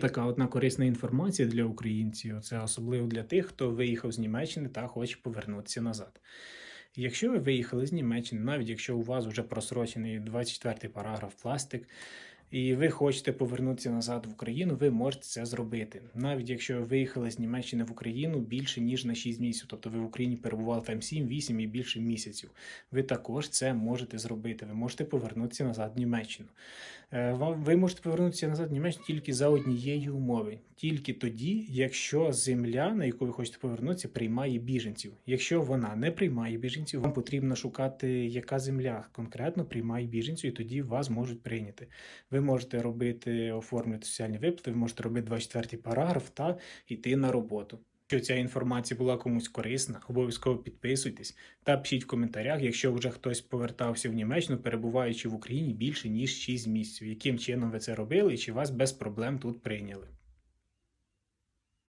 Така одна корисна інформація для українців, це особливо для тих, хто виїхав з Німеччини та хоче повернутися назад. Якщо ви виїхали з Німеччини, навіть якщо у вас вже просрочений 24 й параграф пластик, і ви хочете повернутися назад в Україну, ви можете це зробити. Навіть якщо ви виїхали з Німеччини в Україну більше ніж на 6 місяців, тобто ви в Україні перебували там 7, 8 і більше місяців, ви також це можете зробити. Ви можете повернутися назад в Німеччину. Е, Ви можете повернутися назад в Німеччину тільки за однієї умови, тільки тоді, якщо земля, на яку ви хочете повернутися, приймає біженців. Якщо вона не приймає біженців, вам потрібно шукати, яка земля конкретно приймає біженців, і тоді вас можуть прийняти. Ви можете робити, оформлювати соціальні виплати, ви можете робити 24 параграф та йти на роботу. Якщо ця інформація була комусь корисна, обов'язково підписуйтесь та пишіть в коментарях, якщо вже хтось повертався в Німеччину, перебуваючи в Україні більше ніж 6 місяців. Яким чином ви це робили і чи вас без проблем тут прийняли?